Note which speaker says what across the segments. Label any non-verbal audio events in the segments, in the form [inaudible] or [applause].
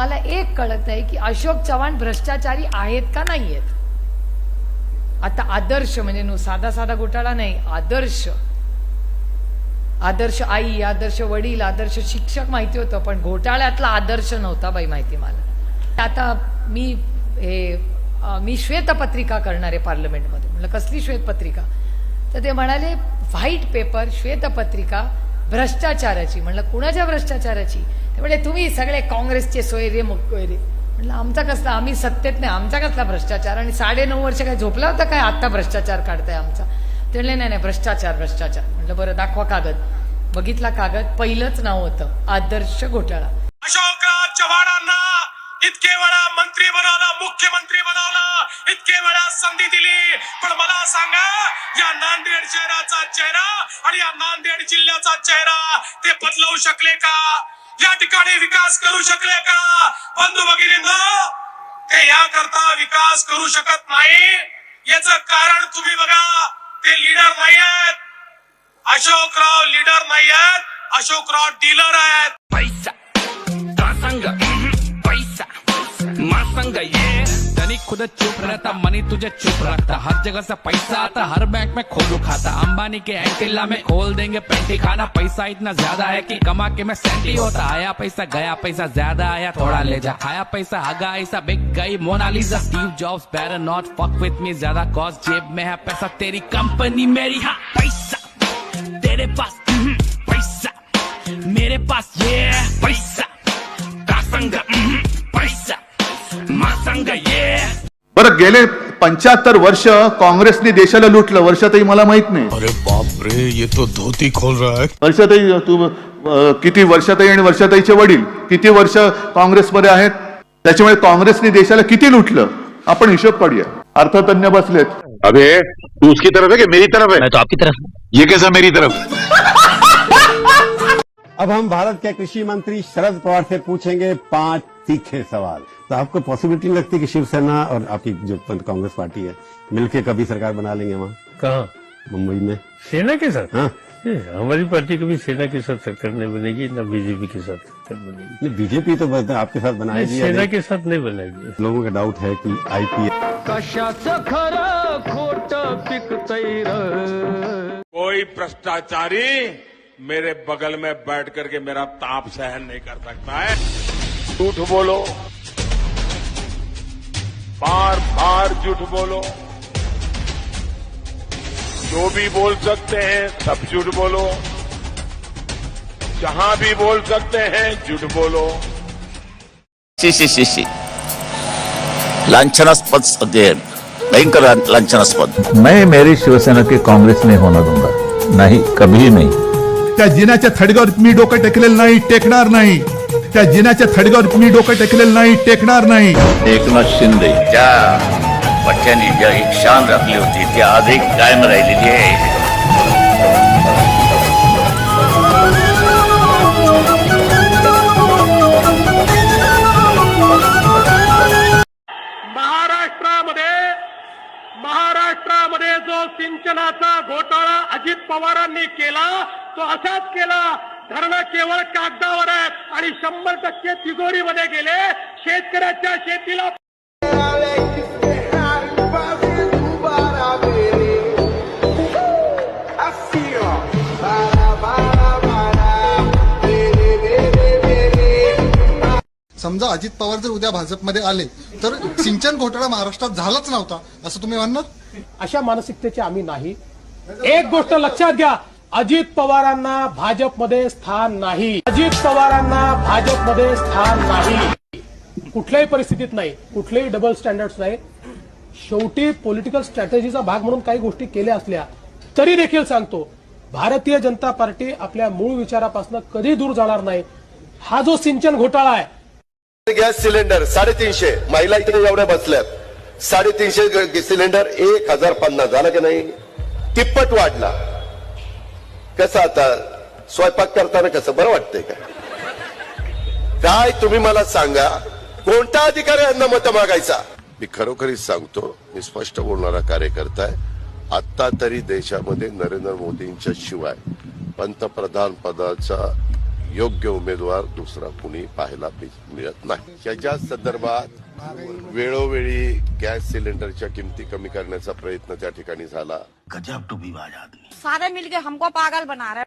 Speaker 1: मला एक कळत नाही की अशोक चव्हाण भ्रष्टाचारी आहेत का नाही आहेत आता आदर्श म्हणजे नु साधा साधा घोटाळा नाही आदर्श. आदर्श आई आदर्श वडील आदर्श शिक्षक माहिती होतं पण घोटाळ्यातला आदर्श नव्हता बाई माहिती मला. आता मी हे मी श्वेतपत्रिका करणार आहे पार्लमेंटमध्ये. म्हणलं कसली श्वेतपत्रिका? तर ते म्हणाले व्हाईट पेपर श्वेतपत्रिका भ्रष्टाचाराची. म्हणलं कुणाच्या भ्रष्टाचाराची? म्हणजे तुम्ही सगळे काँग्रेसचे सोयरे मुकोयरे म्हणलं आमचा कसला आम्ही सत्तेत नाही आमचा कसला भ्रष्टाचार? आणि साडे नऊ वर्ष काय झोपला होता काय? आता भ्रष्टाचार काढताय आमचा. ते म्हणले नाही नाही भ्रष्टाचार भ्रष्टाचार. म्हटलं बरं दाखवा कागद. बघितला कागद पहिलंच नाव होतं आदर्श घोटाळा.
Speaker 2: अशोकराव चव्हाणांना इतके वेळा मंत्री बनवला मुख्यमंत्री बनवला इतके वेळा संधी दिली. पण मला सांगा या नांदेड शहराचा चेहरा आणि या नांदेड जिल्ह्याचा चेहरा ते बदलवू शकले का? या ठिकाणी विकास करू शकले का? बंधू भगिनींनो ते याकरता विकास करू शकत नाही. याच कारण तुम्ही बघा ते लीडर नाही आहेत अशोकराव लीडर नाही आहेत अशोकराव डीलर आहेत.
Speaker 3: पैसा पैसा मासंग खुद चुप रहता मनी तुझे चुप रखता। हर जगह से पैसा आता हर बैंक में खोलू खाता। अंबानी के एंटिला में खोल देंगे पेंटी खाना। पैसा इतना ज़्यादा है कि कमा के मैं सेंटी होता। आया पैसा गया पैसा ज़्यादा आया थोड़ा ले जा। खाया पैसा हगा ऐसा बिक गई Mona Lisa. Steve Jobs better not fuck with me ज़्यादा कॉस्ट जेब में है पैसा। तेरी कंपनी मेरी हाँ पैसा। तेरे पास हम्म, पैसा। मेरे पास ये पैसा।
Speaker 4: बरं गेले पंच्याहत्तर वर्ष काँग्रेसने देशाला लुटलं. वर्षातही मला माहीत नाही.
Speaker 5: अरे बाप रे ये तो धोती खोल रहा है.
Speaker 4: वर्षातही तू अं, किती वर्षातही आणि वर्षाताईचे वडील किती वर्ष काँग्रेसमध्ये आहेत? त्याच्यामुळे काँग्रेसने देशाला किती लुटलं? आपण हिशोब काढूया. अर्थतज्ञ बसलेत.
Speaker 6: अबे तू उसकी तरफ है कि मेरी तरफ है?
Speaker 7: मैं तो आपकी तरफ
Speaker 6: ये कैसा मेरी तरफ?
Speaker 8: अब हम भारत के कृषि मंत्री शरद पवार से पूछेंगे पाँच तीखे सवाल। तो आपको पॉसिबिलिटी नहीं लगती कि शिवसेना और आपकी जो कांग्रेस पार्टी है मिलके कभी सरकार बना लेंगे वहाँ?
Speaker 9: कहा?
Speaker 8: मुंबई में।
Speaker 9: सेना के साथ?
Speaker 8: हाँ।
Speaker 9: हमारी पार्टी कभी सेना के साथ सरकार नहीं बनेगी न बीजेपी के साथ सरकार बनेगी।
Speaker 8: बीजेपी तो आपके साथ
Speaker 9: नहीं,
Speaker 8: बनाएगी
Speaker 9: सेना के साथ नहीं बनेगी
Speaker 8: लोगों का डाउट है कि आईपीएल
Speaker 2: कोई भ्रष्टाचारी मेरे बगल में बैठ करके मेरा ताप सहन नहीं कर सकता है। झूठ बोलो। बार बार झूठ बोलो। जो भी बोल सकते हैं सब झूठ बोलो। जहाँ भी बोल सकते हैं झूठ बोलो।
Speaker 7: शी शी शी शी। लांछनास्पद भयंकर लांछनास्पद।
Speaker 10: मैं मेरी शिवसेना के कांग्रेस में होना दूँगा। नहीं कभी नहीं।
Speaker 5: त्या जिनाच्या थडग्यावर मी डोकं टेकलेलं नाही टेकणार नाही. त्या जिनाच्या थडग्यावर मी डोकं टेकलेलं नाही टेकणार नाही.
Speaker 10: एकनाथ शिंदे.
Speaker 7: ज्या पठ्याने ज्या एक शान राखली होती ती आजही कायम राहिलेली आहे.
Speaker 2: महाराष्ट्रामध्ये महाराष्ट्रामध्ये जो सिंचनाचा घोटाळा अजित पवारांनी केला तो असाच केला. धरणं केवळ कागदावर आहेत आणि शंभर टक्के तिजोरीमध्ये गेले. शेतकऱ्याच्या शेतीला
Speaker 5: समजा अजित पवार जर उद्या भाजपमध्ये आले तर सिंचन घोटाळा महाराष्ट्रात झालाच नव्हता असं तुम्ही म्हणणार?
Speaker 2: अशा मानसिकतेचे आम्ही नाही. एक गोष्ट लक्षात घ्या अजित पवारांना भाजपमध्ये स्थान नाही. अजित पवारांना भाजपमध्ये स्थान नाही. कुठल्याही परिस्थितीत नाही. कुठलेही डबल स्टँडर्ड्स नाही. शेवटी पॉलिटिकल स्ट्रॅटेजीचा भाग म्हणून काही गोष्टी केल्या असल्या तरी देखील सांगतो भारतीय जनता पार्टी आपल्या मूळ विचारापासून कधी दूर जाणार नाही. हा जो सिंचन घोटाळा आहे.
Speaker 6: गॅस सिलेंडर साडेतीनशे. महिला इकडे एवढ्या बसल्यात. साडेतीनशे सिलेंडर एक हजार पन्नास झालं की नाही? तिप्पट वाढला. कसं आता? स्वयंपाक करताना कसं? बरं वाटतंय का? काय तुम्ही मला सांगा? कोणता अधिकारी यांना मत मागायचा? मी खरोखरीच सांगतो मी स्पष्ट बोलणारा कार्यकर्ता आहे. आता तरी देशामध्ये नरेंद्र मोदींच्या शिवाय पंतप्रधान पदाचा योग्य उमेदवार दुसरा कुणी पाहायला मिळत नाही. त्याच्या संदर्भात वेळोवेळी गॅस सिलेंडरच्या किमती कमी करण्याचा प्रयत्न त्या ठिकाणी झाला.
Speaker 11: सारे मिलके हमको पागल बना रहे।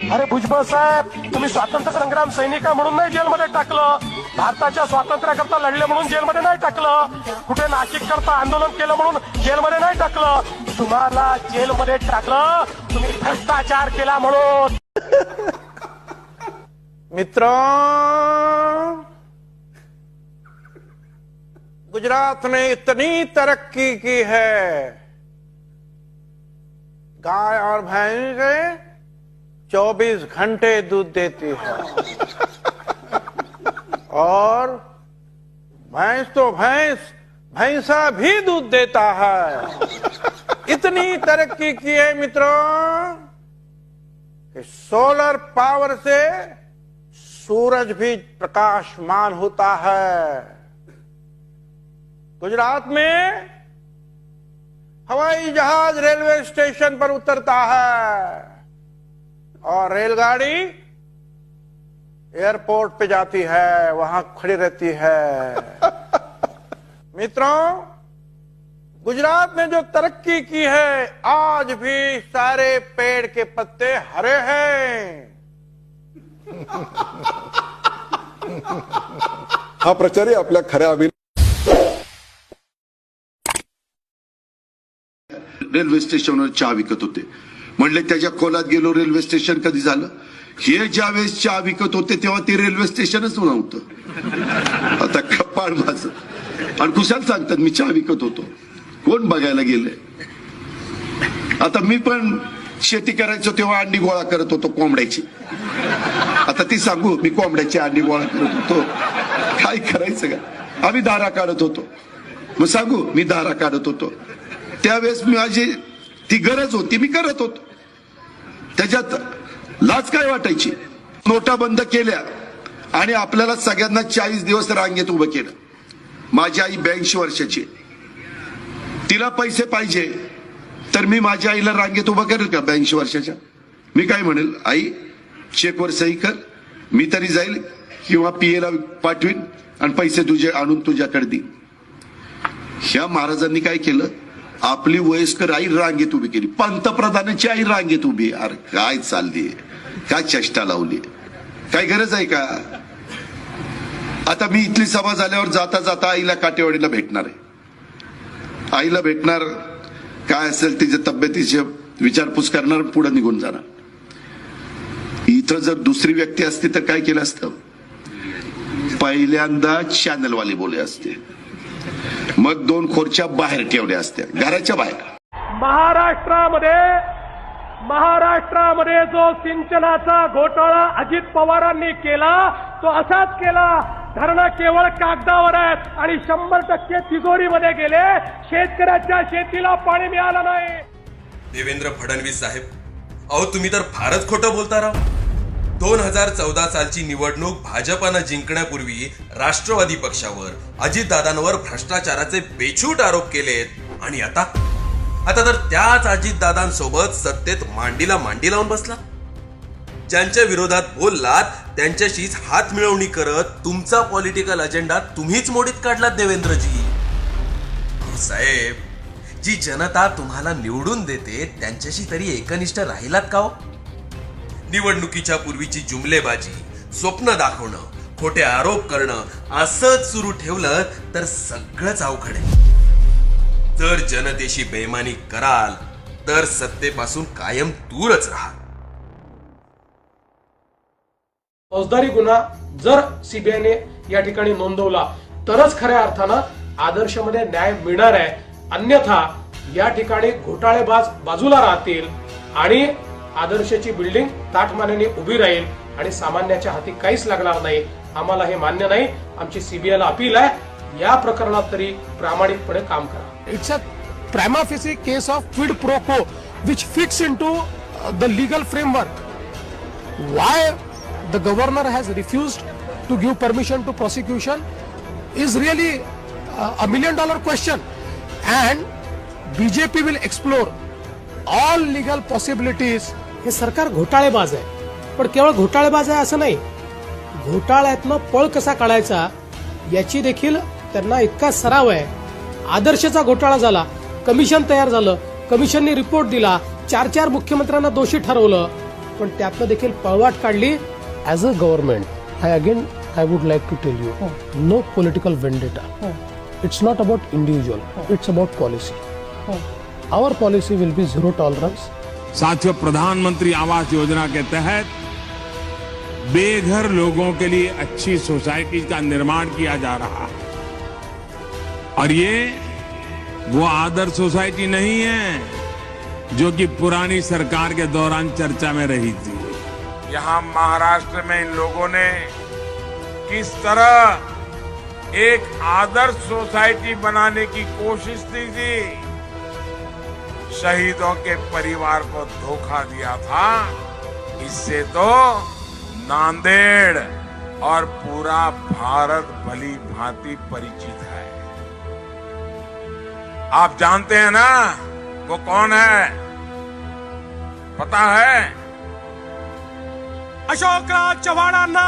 Speaker 2: अरे भुजबळ साहेब तुम्ही स्वातंत्र्य संग्राम सैनिक म्हणून नाही जेलमध्ये टाकलं. भारताच्या स्वातंत्र्याकरता लढले म्हणून जेलमध्ये नाही टाकलं. कुठे नाशिक करता आंदोलन केलं म्हणून जेलमध्ये नाही टाकलं. तुम्हाला जेलमध्ये टाकलं तुम्ही भ्रष्टाचार केला म्हणून. [laughs]
Speaker 12: मित्रों गुजरात ने इतनी तरक्की की है। गाय और भैंस 24 घंटे दूध देती है। और भैंस तो भैंस, भैंसा भी दूध देता है। इतनी तरक्की की है मित्रों कि सोलर पावर से सूरज भी प्रकाशमान होता है। गुजरात में हवाई जहाज़ रेलवे स्टेशन पर उतरता है। और रेलगाड़ी एयरपोर्ट पे जाती है वहाँ खड़ी रहती है। [laughs] मित्रों गुजरात ने जो तरक्की की है आज भी सारे पेड़ के पत्ते हरे हैं। [laughs]
Speaker 6: हा प्रचार आपल्या खऱ्या अभिनय
Speaker 13: रेल्वे स्टेशनवर चहा विकत होते. म्हणले त्याच्या खोलात गेलो रेल्वे स्टेशन कधी झालं? हे ज्या वेळेस चहा विकत होते तेव्हा ते रेल्वे स्टेशनच नव्हतं [laughs] आता कपाळ माझ. आणि कुशाल सांगतात मी चहा विकत होतो. कोण बघायला गेले आता मी पण शेती करायचो तेव्हा अंडी गोळा करत होतो कोंबड्याची. आता ती सांगू मी कोंबड्याची अंडी गोळा करत होतो. काय करायचं का? आम्ही दारा काढत होतो. मग सांगू मी दारा काढत होतो. त्यावेळेस माझी ती गरज होती मी करत होतो. त्याच्यात लाच काय वाटायची? नोटा बंद केल्या आणि आपल्याला सगळ्यांना चाळीस दिवस रांगेत उभं केलं. माझी आई ब्याऐंशी वर्षाची आहे. तिला पैसे पाहिजे तर मी माझ्या आईला रांगेत उभं करेल का ब्याऐंशी वर्षाच्या? मी काय म्हणेल आई चेकवर सही कर मी तरी जाईल किंवा पीएला पाठवीन आणि पैसे तुझे आणून तुझ्याकडे देईन. ह्या महाराजांनी काय केलं? आपली वयस्कर आई रांगेत उभी केली. पंतप्रधानांची आई रांगेत उभी अरे काय चालली? काय चेष्टा लावली? काय गरज आहे का? आता मी इथली सभा झाल्यावर जाता जाता आईला काटेवाडीला भेटणार आहे. आईला भेटणार काय असेल तिच्या तब्येतीचे विचारपूस करणार पुढे निघून जाणार. इथं जर दुसरी व्यक्ती असती तर काय केलं असतं? पहिल्यांदा चॅनलवाले बोले असते. मग दोन खुर्च्या बाहेर ठेवल्या असत्या. घराच्या बाहेर.
Speaker 2: महाराष्ट्रामध्ये महाराष्ट्रामध्ये जो सिंचनाचा घोटाळा अजित पवारांनी केला तो असाच केला. धरणं केवळ कागदावर आहेत आणि शंभर टक्के तिजोरीमध्ये गेले. शेतकऱ्याच्या शेतीला पाणी मिळालं नाही.
Speaker 14: देवेंद्र फडणवीस साहेब अहो तुम्ही तर फारच खोटं बोलता राव. दोन हजार चौदा सालची निवडणूक भाजपानं जिंकण्यापूर्वी राष्ट्रवादी पक्षावर अजितदादांवर भ्रष्टाचाराचे बेछूट आरोप केलेत. आणि आता? आता तर त्याच अजितदादांसोबत सत्तेत मांडीला मांडी लावून बसला. ज्यांच्या विरोधात बोललात त्यांच्याशीच हात मिळवणी करत तुमचा पॉलिटिकल अजेंडा तुम्हीच मोडीत काढलात देवेंद्रजी. साहेब जी जनता तुम्हाला निवडून देते त्यांच्याशी तरी एकनिष्ठ राहिलात का हो? निवडणुकीच्या पूर्वीची जुमलेबाजी स्वप्न दाखवणं खोटे आरोप करणं असंच सुरू ठेवलं तर सगळंच अवघड आहे. जर जनतेशी बेमानी कराल तर सत्तेपासून कायम दूरच राहा
Speaker 2: फौजदारी गुन्हा जर सीबीआयने या ठिकाणी नोंदवला तरच खऱ्या अर्थानं आदर्शमध्ये न्याय मिळणार आहे. अन्यथा या ठिकाणी घोटाळेबाज बाजूला राहतील आणि आदर्शाची बिल्डिंग ताठमानाने उभी राहील आणि सामान्याच्या हाती काहीच लागणार नाही. आम्हाला हे मान्य नाही. आमची सीबीआयला अपील आहे. या प्रकरणात तरी प्रामाणिकपणे काम करा.
Speaker 15: It's a prima facie case of quid pro quo which fits into the legal framework why the governor has refused to give permission to prosecution is really a million dollar question and BJP will explore all legal possibilities
Speaker 2: हे सरकार घोटाळेबाज आहे.
Speaker 15: पण केवळ घोटाळेबाज आहे असं नाही. घोटाळ्यातनं पळ कसा काढायचा याची देखील त्यांना इतका सराव आहे. आदर्शचा घोटाळा झाला कमिशन तयार झालं कमिशनने रिपोर्ट दिला चार चार मुख्यमंत्र्यांना दोषी ठरवलं पण त्यातनं देखील पळवाट काढली. As a government I again I would like to tell you no political vendetta it's not about individual it's about policy our policy will be zero tolerance
Speaker 2: साथियों, प्रधानमंत्री आवास योजना के तहत बेघर लोगों के लिए अच्छी सोसाइटी का निर्माण किया जा रहा है। और ये, वो आदर्श सोसाइटी नहीं है, जो कि पुरानी सरकार के दौरान चर्चा में रही थी। यहाँ महाराष्ट्र में इन लोगों ने किस तरह एक आदर्श सोसाइटी बनाने की कोशिश की थी? शहीदों के परिवार को धोखा दिया था, इससे तो नांदेड़ और पूरा भारत भली भांति परिचित है। आप जानते हैं ना, वो कौन है? पता है? अशोकराव चव्हाणांना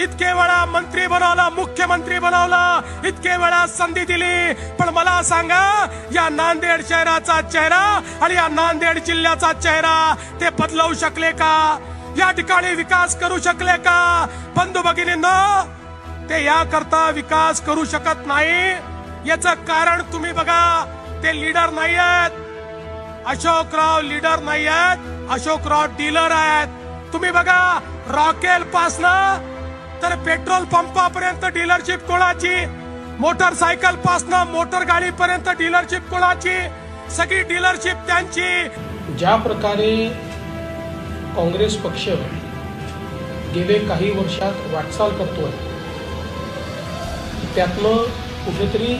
Speaker 2: इतके वेळा मंत्री बनवला मुख्यमंत्री बनवला इतके वेळा संधी दिली. पण मला सांगा या नांदेड शहराचा चेहरा आणि या नांदेड जिल्ह्याचा चेहरा ते बदलवू शकले का? या ठिकाणी विकास करू शकले का? बंधू भगिनींनो ते याकरता विकास करू शकत नाही. याचं कारण तुम्ही बघा ते लीडर नाही आहेत अशोकराव लीडर नाही आहेत अशोकराव डीलर आहेत. तुम्ही बघा रॉकेल पासनं तर पेट्रोल पंपापर्यंत डीलरशिप कोणाची? मोटरसायकल पासनं मोटर गाडीपर्यंत डीलरशिप कोणाची? सगळी डीलरशिप त्यांची.
Speaker 15: ज्या प्रकारे काँग्रेस पक्ष गेले काही वर्षात वाटचाल करतोय त्यातनं कुठेतरी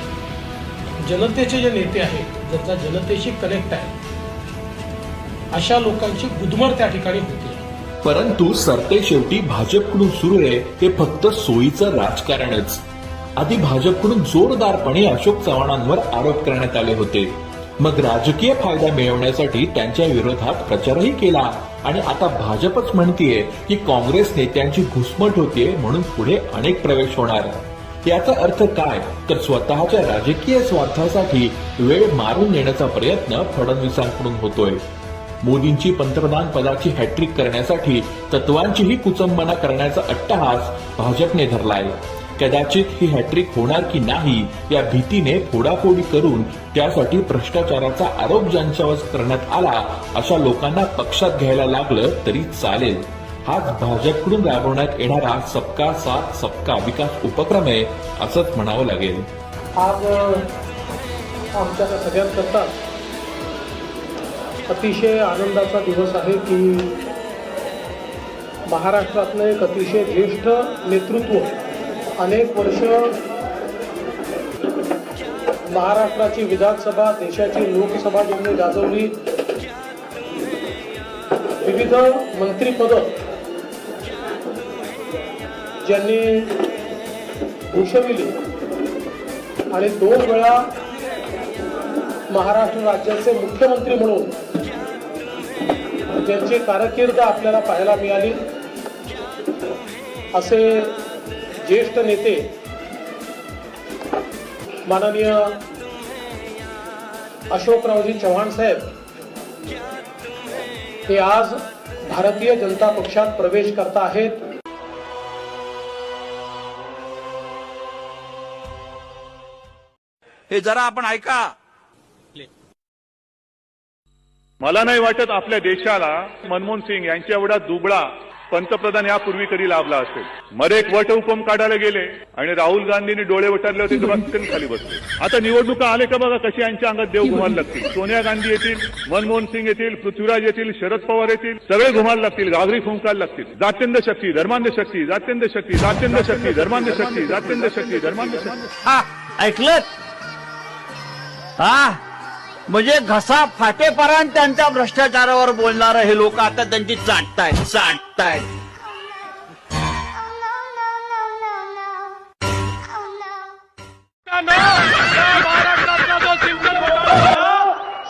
Speaker 15: जनतेचे जे नेते आहेत ज्यांचा जनतेशी कनेक्ट आहे अशा लोकांची गुदमर त्या ठिकाणी होती.
Speaker 16: परंतु सरते शेवटी भाजपकडून सुरू आहे ते फक्त सोयीचं राजकारणच. आधी भाजपकडून जोरदारपणे अशोक चव्हाणांवर आरोप करण्यात आले होते. मग राजकीय फायदा मिळवण्यासाठी त्यांच्या विरोधात प्रचारही केला आणि आता भाजपच म्हणतीये की काँग्रेस नेत्यांची घुसमट होतीये म्हणून पुढे अनेक प्रवेश होणार. याचा अर्थ काय? तर स्वतःच्या राजकीय स्वार्थासाठी वेळ मारून नेण्याचा प्रयत्न फडणवीसांकडून होतोय. मोदींची पंतप्रधान पदाची हॅट्रिक करण्यासाठी तत्वांचीही कुचंबना करण्याचा अट्टहास भाजपने धरलाय. कदाचित ही हॅट्रिक होणार की नाही या भीतीने फोडाफोडी करून त्यासाठी भ्रष्टाचाराचा आरोप ज्यांच्यावर करण्यात आला अशा लोकांना पक्षात घ्यायला लागलं तरी चालेल. हाच भाजपकडून राबवण्यात येणारा सबका साथ सबका विकास उपक्रम आहे असंच म्हणावं लागेल.
Speaker 15: आज आमच्या सगळ्यांकरता अतिशय आनंदाचा दिवस आहे की महाराष्ट्रातलं एक अतिशय ज्येष्ठ नेतृत्व अनेक वर्ष महाराष्ट्राची विधानसभा देशाची लोकसभा ज्यांनी गाजवली. विविध मंत्रीपद ज्यांनी भूषविली. आणि दोन वेळा महाराष्ट्र राज्याचे मुख्यमंत्री म्हणून ज्यांची कारकीर्द आपल्याला पाहायला मिळाली असे ज्येष्ठ नेते माननीय अशोकरावजी चव्हाण साहेब हे आज भारतीय जनता पक्षात प्रवेश करत आहेत.
Speaker 12: हे जरा आपण ऐका.
Speaker 2: मला नाही वाटत आपल्या देशाला मनमोहन सिंग यांच्या एवढा दुबळा पंतप्रधान यापूर्वी कधी लाभला असेल. मध्ये एक वट उपम काढायला गेले आणि राहुल गांधींनी डोळे वटारले होते तेव्हा खाली बसले. आता निवडणुका आले का बघा कशी यांच्या अंगात देव घुमायला लागतील. सोनिया गांधी येतील मनमोहन सिंग येतील पृथ्वीराज येतील शरद पवार येतील सगळे घुमायला लागतील घागरी फुंकायला लागतील. जात्यंद शक्ती धर्मांध शक्ती जात्यंद शक्ती जात्यंद शक्ती धर्मांध शक्ती जात्यंद शक्ती धर्मांध शक्ती.
Speaker 12: ऐकलं हा. म्हणजे घसा फाटेपर्यंत त्यांच्या भ्रष्टाचारावर बोलणार हे लोक आता त्यांची चाटतायत चाटतायत.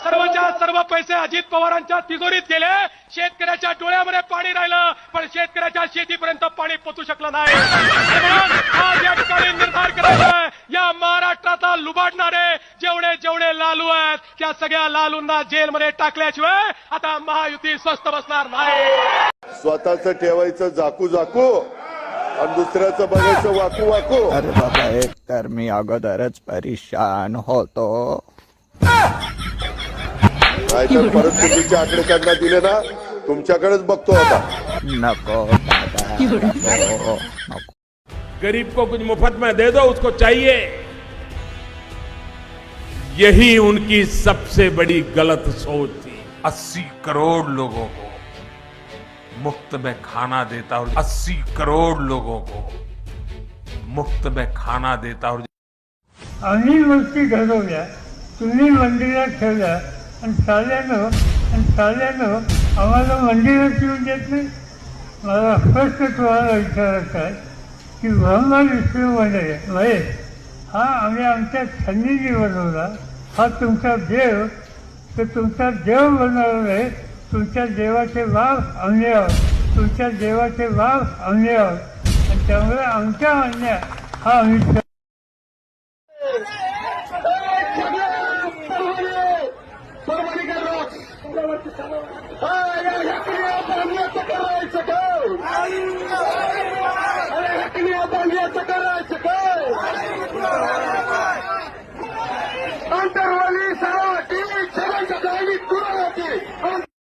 Speaker 2: सर्वच्या सर्व पैसे अजित पवारांच्या तिजोरीत गेले. शेतकऱ्याच्या डोळ्यामध्ये पाणी राहिलं पण शेतकऱ्याच्या शेतीपर्यंत पाणी पोचू शकलं नाही. म्हणून आज या ठिकाणी निर्धार करायचा आहे, या महाराष्ट्राचा लुबाडणारे जेवढे जेवढे लालू आहेत त्या सगळ्या लालूंना जेलमध्ये टाकल्याशिवाय आता महायुती स्वस्त बसणार नाही.
Speaker 6: स्वतःच ठेवायचं झाकू झाकू आणि दुसऱ्याचं बघायचं वाकू वाकू.
Speaker 17: अरे बाबा एक तर मी अगोदरच परेशान होतो.
Speaker 6: नाहीतर परत चुकीचे आकडे त्यांना दिले ना तुमच्याकडेच बघतो आता.
Speaker 17: नको दादा नको नको.
Speaker 2: गरीब को कुछ मुफ़्त में दे दो उसको चाहिए। यही उनकी सबसे बड़ी गलत सोच थी। अस्सी करोड़ लोगों को मुफ़्त में खाना देता और अस्सी करोड़ लोगों को मुफ़्त में खाना देता और
Speaker 18: आम्ही गोष्टी घडवल्या तुम्ही मंदिरात ठेवल्या आणि चाल्यानं आणि चाल्यानं आम्हाला मंदिरात येऊन देत? नाही मला स्पष्ट तुम्हाला विचारायचं आहे की ब्रह्मा विष्णू मंदिर महेश हा आम्ही आमच्या छंदीने बनवला. हा तुमचा देव तर तुमचा देव बनवला आहे तुमच्या देवाचे वाघ आम्ही आहोत तुमच्या देवाचे वाघ आम्ही आहोत आणि त्यामुळे आमच्या अन्याय हा आम्ही